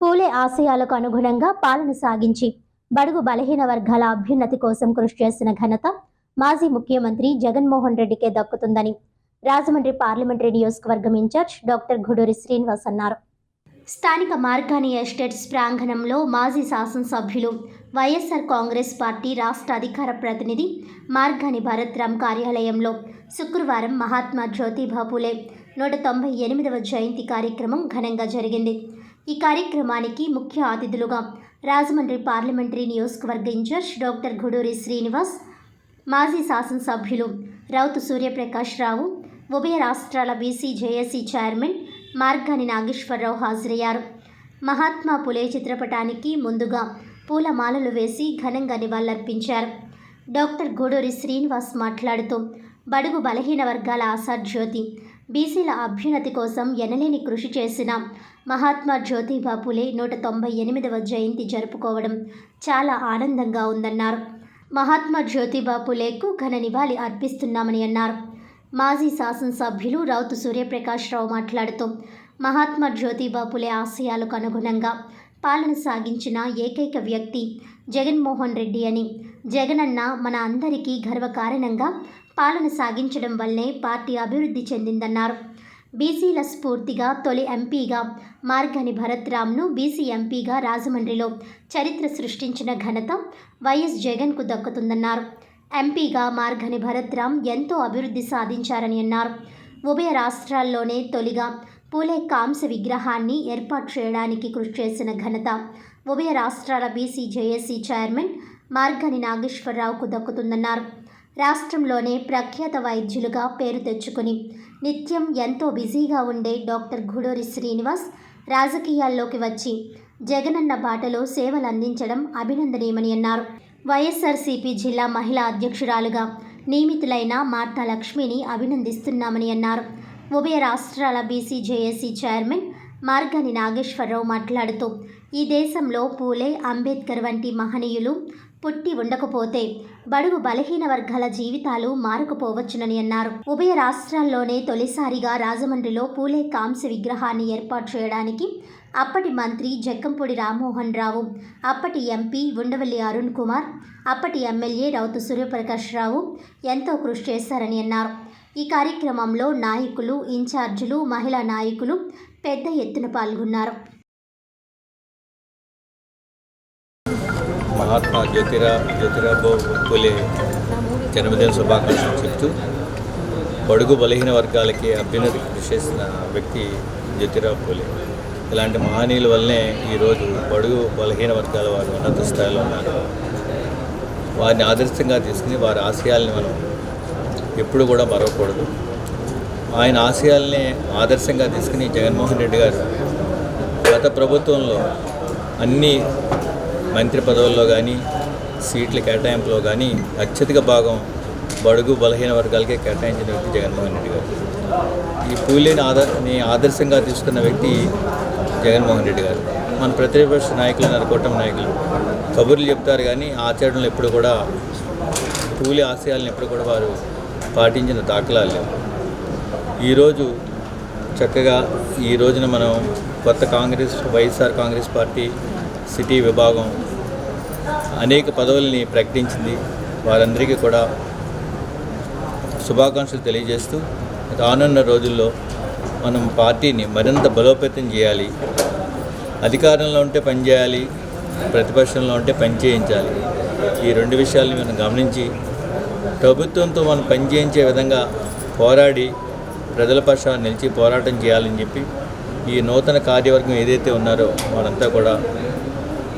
పూలే ఆశయాలకు అనుగుణంగా పాలన సాగించి బడుగు బలహీన వర్గాల అభ్యున్నతి కోసం కృషి చేసిన ఘనత మాజీ ముఖ్యమంత్రి జగన్మోహన్ రెడ్డికే దక్కుతుందని రాజమండ్రి పార్లమెంటరీ నియోజకవర్గం in charge doctor Guduri Srinivas అన్నారు. స్థానిక మార్కాని ఎస్టేట్స్ ప్రాంగణంలో మాజీ శాసనసభ్యులు వైఎస్ఆర్ కాంగ్రెస్ పార్టీ రాష్ట్ర అధికార ప్రతినిధి మార్గాని భరత్రామ్ కార్యాలయంలో శుక్రవారం మహాత్మా జ్యోతిబా పూలే నూట తొంభై ఎనిమిదవ జయంతి కార్యక్రమం ఘనంగా జరిగింది. ఈ కార్యక్రమానికి ముఖ్య అతిథులుగా రాజమండ్రి పార్లమెంటరీ నియోజకవర్గ in charge doctor Guduri Srinivas మాజీ శాసనసభ్యులు రౌతు సూర్యప్రకాష్ రావు ఉభయ రాష్ట్రాల BC JAC chairman Margani Nageswara Rao హాజరయ్యారు. మహాత్మా పులే చిత్రపటానికి ముందుగా పూలమాలలు వేసి ఘనంగా నివాళులర్పించారు. డాక్టర్ గూడూరి శ్రీనివాస్ మాట్లాడుతూ బడుగు బలహీన వర్గాల ఆశాజ్యోతి బీసీల అభ్యున్నతి కోసం ఎనలేని కృషి చేసిన మహాత్మా జ్యోతిబా పులే నూట తొంభై ఎనిమిదవ జయంతి జరుపుకోవడం చాలా ఆనందంగా ఉందన్నారు. మహాత్మా జ్యోతిబా పులేకు ఘన నివాళి అర్పిస్తున్నామని అన్నారు. మాజీ శాసనసభ్యులు రౌతు సూర్యప్రకాశ్రావు మాట్లాడుతూ మహాత్మా జ్యోతిబా పులే ఆశయాలకు అనుగుణంగా పాలన సాగించిన ఏకైక వ్యక్తి జగన్మోహన్ రెడ్డి అని. జగనన్న మన అందరికీ గర్వకారణంగా పాలన సాగించడం వల్లే పార్టీ అభివృద్ధి చెందిందన్నారు. బీసీల స్ఫూర్తిగా తొలి ఎంపీగా మార్గని భరత్రామ్ను బీసీ ఎంపీగా రాజమండ్రిలో చరిత్ర సృష్టించిన ఘనత వైఎస్ జగన్కు దక్కుతుందన్నారు. ఎంపీగా మార్గని భరత్రామ్ ఎంతో అభివృద్ధి సాధించారని అన్నారు. ఉభయ రాష్ట్రాల్లోనే తొలిగా పూలే కాంస్య విగ్రహాన్ని ఏర్పాటు చేయడానికి కృషి చేసిన ఘనత ఉభయ రాష్ట్రాల బీసీ జేఏసీ చైర్మన్ మార్గని నాగేశ్వరరావుకు దక్కుతుందన్నారు. రాష్ట్రంలోనే ప్రఖ్యాత వైద్యులుగా పేరు తెచ్చుకుని నిత్యం ఎంతో బిజీగా ఉండే డాక్టర్ గూడూరి శ్రీనివాస్ రాజకీయాల్లోకి వచ్చి జగనన్న బాటలో సేవలు అందించడం అభినందనీయమని అన్నారు. వైఎస్ఆర్సీపీ జిల్లా మహిళా అధ్యక్షురాలుగా నియమితులైన మార్తా లక్ష్మిని అభినందిస్తున్నామని అన్నారు. ఉభయ రాష్ట్రాల BC JAC chairman Margani Nageswara Rao మాట్లాడుతూ ఈ దేశంలో పూలే అంబేద్కర్ వంటి మహనీయులు పుట్టి ఉండకపోతే బడుగు బలహీన వర్గాల జీవితాలు మారకపోవచ్చునని అన్నారు. ఉభయ రాష్ట్రాల్లోనే తొలిసారిగా రాజమండ్రిలో పూలే కాంస్య విగ్రహాన్ని ఏర్పాటు చేయడానికి అప్పటి మంత్రి జక్కంపూడి రామ్మోహన్ రావు అప్పటి ఎంపీ ఉండవల్లి అరుణ్ కుమార్ అప్పటి ఎమ్మెల్యే రౌతు సూర్యప్రకాష్ రావు ఎంతో కృషి చేశారని అన్నారు. ఈ కార్యక్రమంలో నాయకులు ఇన్ఛార్జీలు మహిళా నాయకులు పెద్ద ఎత్తున పాల్గొన్నారు. మహాత్మా జ్యోతిరా జ్యోతిరాబో పూలే జన్మదిన శుభాకాంక్షలు చెప్తూ బడుగు బలహీన వర్గాలకి అభ్యున్నతి కృషి చేసిన వ్యక్తి జ్యోతిరావు పూలే. ఇలాంటి మహనీయుల వల్లనే ఈరోజు బడుగు బలహీన వర్గాల వారు ఉన్నత స్థాయిలో ఉన్నారు. వారిని ఆదర్శంగా తీసుకుని వారి ఆశయాల్ని మనం ఎప్పుడు కూడా మరవకూడదు. ఆయన ఆశయాల్ని ఆదర్శంగా తీసుకుని జగన్మోహన్ రెడ్డి గారు గత ప్రభుత్వంలో అన్ని మంత్రి పదవుల్లో కానీ సీట్ల కేటాయింపులో కానీ అత్యధిక భాగం బడుగు బలహీన వర్గాలకే కేటాయించిన వ్యక్తి జగన్మోహన్ రెడ్డి గారు. ఈ పూలేని ఆదర్ని ఆదర్శంగా తీసుకున్న వ్యక్తి జగన్మోహన్ రెడ్డి గారు. మన ప్రతిపక్ష నాయకులు నరకోటం నాయకులు కబుర్లు చెప్తారు కానీ ఆచరణలు ఎప్పుడు కూడా పూలి ఆశయాలను ఎప్పుడు కూడా వారు పాటించిన దాఖలాలు లేవు. ఈరోజు చక్కగా ఈ రోజున మనం కొత్త Congress YSR Congress party city విభాగం అనేక పదవుల్ని ప్రకటించింది. వారందరికీ కూడా శుభాకాంక్షలు తెలియజేస్తూ రానున్న రోజుల్లో మనం పార్టీని మరింత బలోపేతం చేయాలి. అధికారంలో ఉంటే పని చేయాలి ప్రతిపక్షంలో ఉంటే పని చేయించాలి. ఈ రెండు విషయాల్ని మనం గమనించి ప్రభుత్వంతో మనం పని చేయించే విధంగా పోరాడి ప్రజల పక్షాన్ని నిలిచి పోరాటం చేయాలని చెప్పి ఈ నూతన కార్యవర్గం ఏదైతే ఉన్నారో వారంతా కూడా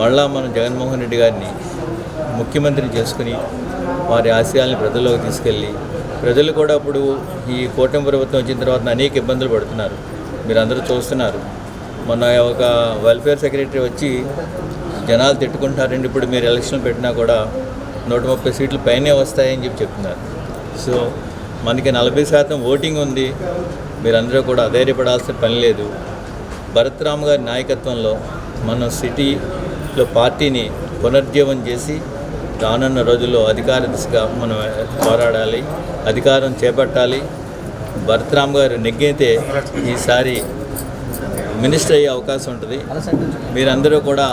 మళ్ళా మనం జగన్మోహన్ రెడ్డి గారిని ముఖ్యమంత్రిని చేసుకుని వారి ఆశయాల్ని ప్రజల్లోకి తీసుకెళ్ళి ప్రజలు కూడా ఇప్పుడు ఈ కూటమి ప్రభుత్వం వచ్చిన తర్వాత అనేక ఇబ్బందులు పడుతున్నారు. మీరు అందరూ చూస్తున్నారు. మొన్న ఒక వెల్ఫేర్ సెక్రటరీ వచ్చి జనాలు తిట్టుకుంటారండి ఇప్పుడు మీరు ఎలక్షన్ పెట్టినా కూడా నూట ముప్పై సీట్లు పైనే వస్తాయని చెప్పి చెప్తున్నారు. సో మనకి నలభై శాతం ఓటింగ్ ఉంది. మీరందరూ కూడా అధైర్యపడాల్సిన పని లేదు. భరత్రామ్ గారి నాయకత్వంలో మనం సిటీలో పార్టీని పునర్జీవం చేసి రానున్న రోజుల్లో అధికార దిశగా మనం పోరాడాలి అధికారం చేపట్టాలి. భరతరామ్ గారు నెగ్గితే ఈసారి మినిస్టర్ అయ్యే అవకాశం ఉంటుంది. మీరందరూ కూడా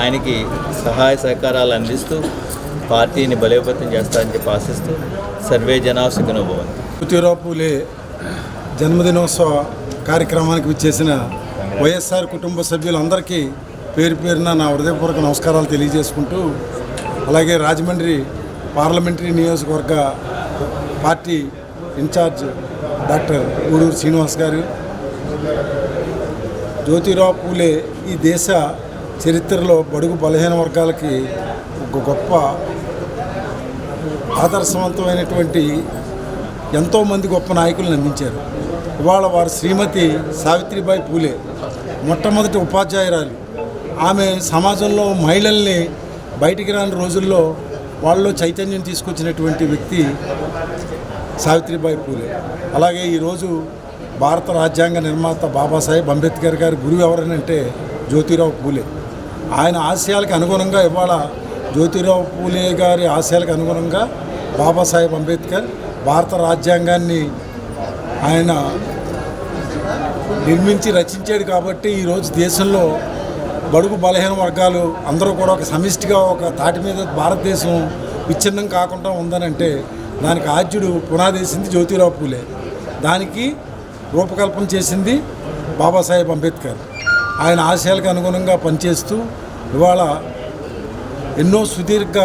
ఆయనకి సహాయ సహకారాలు అందిస్తూ పార్టీని బలోపేతం చేస్తారని చెప్పి ఆశిస్తూ సర్వే జనా సుఖినో పూలే జన్మదినోత్సవ కార్యక్రమానికి చేసిన వైఎస్ఆర్ కుటుంబ సభ్యులందరికీ పేరు పేరున నా హృదయపూర్వక నమస్కారాలు తెలియజేసుకుంటూ అలాగే రాజమండ్రి పార్లమెంటరీ నియోజకవర్గ party in charge doctor Gudur Srinivas garu Jyotirao Phule ఈ దేశ చరిత్రలో బడుగు బలహీన వర్గాలకి ఒక గొప్ప ఆదర్శవంతమైనటువంటి ఎంతోమంది గొప్ప నాయకులను అందించారు ఇవాళ వారి శ్రీమతి సావిత్రిబాయి పూలే మొట్టమొదటి ఉపాధ్యాయురాలు. ఆమె సమాజంలో మహిళల్ని బయటికి రాని రోజుల్లో వాళ్ళలో చైతన్యం తీసుకొచ్చినటువంటి వ్యక్తి సావిత్రిబాయి పూలే. అలాగే ఈరోజు భారత రాజ్యాంగ నిర్మాత బాబాసాహెబ్ అంబేద్కర్ గారి గురువు ఎవరనంటే జ్యోతిరావు పూలే. ఆయన ఆశయాలకు అనుగుణంగా ఇవాళ జ్యోతిరావు పూలే గారి ఆశయాలకు అనుగుణంగా బాబాసాహెబ్ అంబేద్కర్ భారత రాజ్యాంగాన్ని ఆయన నిర్మించి రచించాడు కాబట్టి ఈరోజు దేశంలో బడుగు బలహీన వర్గాలు అందరూ కూడా ఒక సమిష్టిగా ఒక తాటి మీద భారతదేశం విచ్ఛిన్నం కాకుండా ఉందనంటే దానికి ఆద్యుడు పునాదేసింది జ్యోతిరావు పూలే. దానికి రూపకల్పన చేసింది బాబాసాహెబ్ అంబేద్కర్. ఆయన ఆశయాలకు అనుగుణంగా పనిచేస్తూ ఇవాళ ఎన్నో సుదీర్ఘ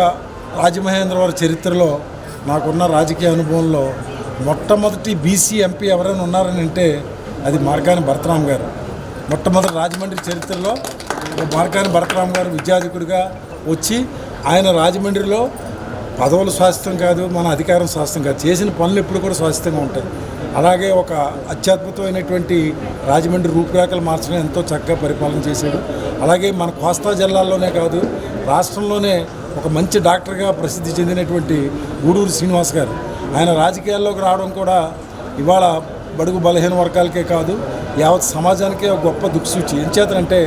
రాజమహేంద్రవరం చరిత్రలో నాకున్న రాజకీయ అనుభవంలో మొట్టమొదటి బీసీ ఎంపీ ఎవరైనా ఉన్నారని అంటే అది మార్గాని భరతరామ్ గారు. మొట్టమొదటి రాజమండ్రి చరిత్రలో మార్గాని భరతరామ్ గారు విద్యాధికుడిగా వచ్చి ఆయన రాజమండ్రిలో పదవులు శాశ్వతం కాదు మన అధికారం శాశ్వతం కాదు చేసిన పనులు ఎప్పుడు కూడా శాశ్వతంగా ఉంటాయి. అలాగే ఒక అత్యద్భుతమైనటువంటి రాజమండ్రి రూపురేఖలు మార్చడం ఎంతో చక్కగా పరిపాలన చేశాడు. అలాగే మన కోస్తా జిల్లాల్లోనే కాదు రాష్ట్రంలోనే ఒక మంచి డాక్టర్గా ప్రసిద్ధి చెందినటువంటి గూడూరు శ్రీనివాస్ గారు. ఆయన రాజకీయాల్లోకి రావడం కూడా ఇవాళ బడుగు బలహీన వర్గాలకే కాదు యావత్ సమాజానికే ఒక గొప్ప దుక్సూచి. ఎంచేతనంటే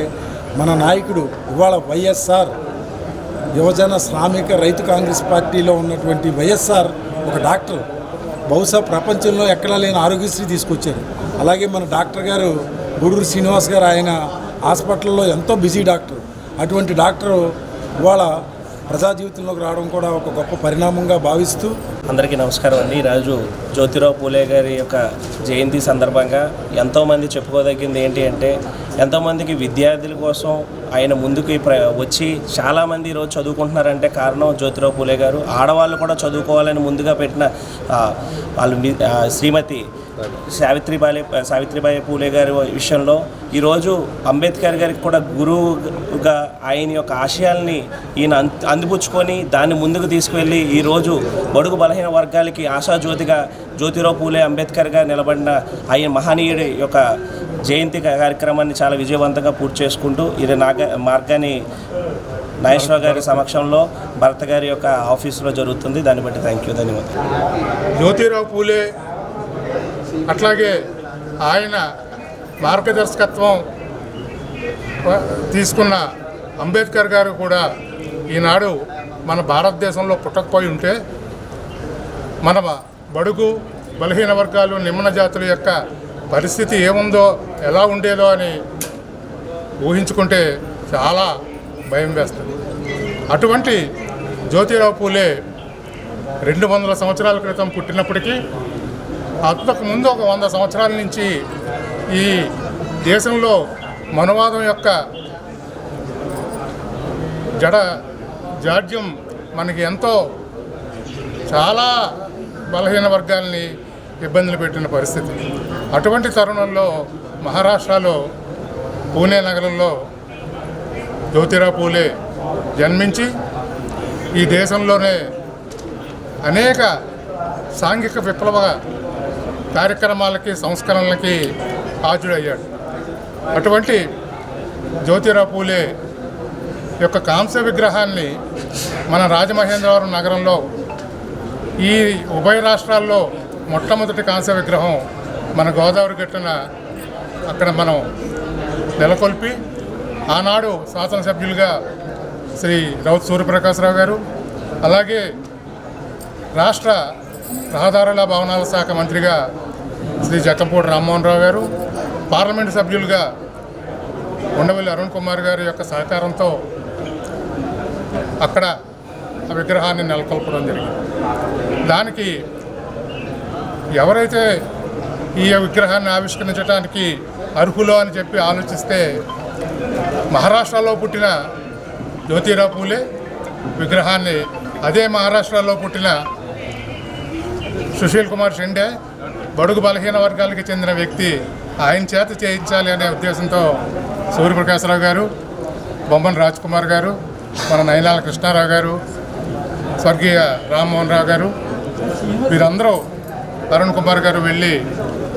మన నాయకుడు ఇవాళ వైఎస్ఆర్ యువజన శ్రామిక రైతు కాంగ్రెస్ పార్టీలో ఉన్నటువంటి వైఎస్ఆర్ ఒక డాక్టర్. బహుశా ప్రపంచంలో ఎక్కడా లేని ఆరోగ్యశ్రీ తీసుకొచ్చారు. అలాగే మన డాక్టర్ గారు గూడూరు శ్రీనివాస్ గారు ఆయన హాస్పిటల్లో ఎంతో బిజీ డాక్టర్. అటువంటి డాక్టరు ఇవాళ ప్రజా జీవితంలోకి రావడం కూడా ఒక గొప్ప పరిణామంగా భావిస్తూ అందరికీ నమస్కారం అండి. ఈరోజు జ్యోతిరావు పూలే గారి యొక్క జయంతి సందర్భంగా ఎంతోమంది చెప్పుకోదగింది ఏంటి అంటే ఎంతోమందికి విద్యార్థుల కోసం ఆయన ముందుకు ప్ర వచ్చి చాలామంది ఈరోజు చదువుకుంటున్నారంటే కారణం జ్యోతిరావు పూలే గారు. ఆడవాళ్ళు కూడా చదువుకోవాలని ముందుగా పెట్టిన వాళ్ళు శ్రీమతి సావిత్రిబాయి సావిత్రిబాయి పూలే గారి విషయంలో ఈరోజు అంబేద్కర్ గారికి కూడా గురువుగా ఆయన యొక్క ఆశయాల్ని ఈయన అందిపుచ్చుకొని దాన్ని ముందుకు తీసుకువెళ్ళి ఈరోజు బడుగు బలహీన వర్గాలకి ఆశాజ్యోతిగా జ్యోతిరావు పూలే అంబేద్కర్గా నిలబడిన ఆయన మహనీయుడి యొక్క జయంతి కార్యక్రమాన్ని చాలా విజయవంతంగా పూర్తి చేసుకుంటూ ఇది నాగ మార్గాన్ని నాగేశ్వర గారి సమక్షంలో భరత్ గారి యొక్క ఆఫీసులో జరుగుతుంది. దాన్ని బట్టి థ్యాంక్ యూ ధన్యవాదాలు. జ్యోతిరావు పూలే అట్లాగే ఆయన మార్గదర్శకత్వం తీసుకున్న అంబేద్కర్ గారు కూడా ఈనాడు మన భారతదేశంలో పుట్టకపోయి ఉంటే మన బడుగు బలహీన వర్గాలు నిమ్న జాతుల యొక్క పరిస్థితి ఏముందో ఎలా ఉండేదో అని ఊహించుకుంటే చాలా భయం వేస్తుంది. అటువంటి జ్యోతిరావు పూలే రెండు వందల సంవత్సరాల క్రితం పుట్టినప్పటికీ అంతకు ముందు ఒక వంద సంవత్సరాల నుంచి ఈ దేశంలో మనువాదం యొక్క జడ జాడ్యం మనకి ఎంతో చాలా బలహీన వర్గాల్ని ఇబ్బందులు పెట్టిన పరిస్థితి. అటువంటి తరుణంలో మహారాష్ట్రలో పూణే నగరంలో జ్యోతిరా పూలే జన్మించి ఈ దేశంలోనే అనేక సాంఘిక విప్లవ కార్యక్రమాలకి సంస్కరణలకి హాజరయ్యాడు. అటువంటి జ్యోతిరావు పూలే యొక్క కాంస్య విగ్రహాన్ని మన రాజమహేంద్రవరం నగరంలో ఈ ఉభయ రాష్ట్రాల్లో మొట్టమొదటి కాంస్య విగ్రహం మన గోదావరి గట్టున అక్కడ మనం నెలకొల్పి ఆనాడు శాసనసభ్యులుగా శ్రీ రౌత్ సూర్యప్రకాశ్రావు గారు అలాగే రాష్ట్ర రహదారుల భవనాల శాఖ మంత్రిగా శ్రీ జక్కంపూడి రామ్మోహన్ రావు గారు పార్లమెంటు సభ్యులుగా ఉండవల్లి అరుణ్ కుమార్ గారి యొక్క సహకారంతో అక్కడ ఆ విగ్రహాన్ని నెలకొల్పడం జరిగింది. దానికి ఎవరైతే ఈ విగ్రహాన్ని ఆవిష్కరించడానికి అర్హులు అని చెప్పి ఆలోచిస్తే మహారాష్ట్రలో పుట్టిన జ్యోతిరావు పూలే విగ్రహాన్ని అదే మహారాష్ట్రలో పుట్టిన సుశీల్ కుమార్ షిండే బడుగు బలహీన వర్గాలకు చెందిన వ్యక్తి. ఆయన చేత చేయించాలి అనే ఉద్దేశంతో సూర్యప్రకాశరావు గారు బొమ్మన రాజ్ కుమార్ గారు మన నయనాల కృష్ణారావు గారు స్వర్గీయ రామ్మోహన్ రావు గారు వీరందరూ అరుణ్ కుమార్ గారు వెళ్ళి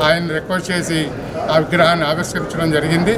ఆయన రిక్వెస్ట్ చేసి ఆ విగ్రహాన్ని ఆవిష్కరించడం జరిగింది.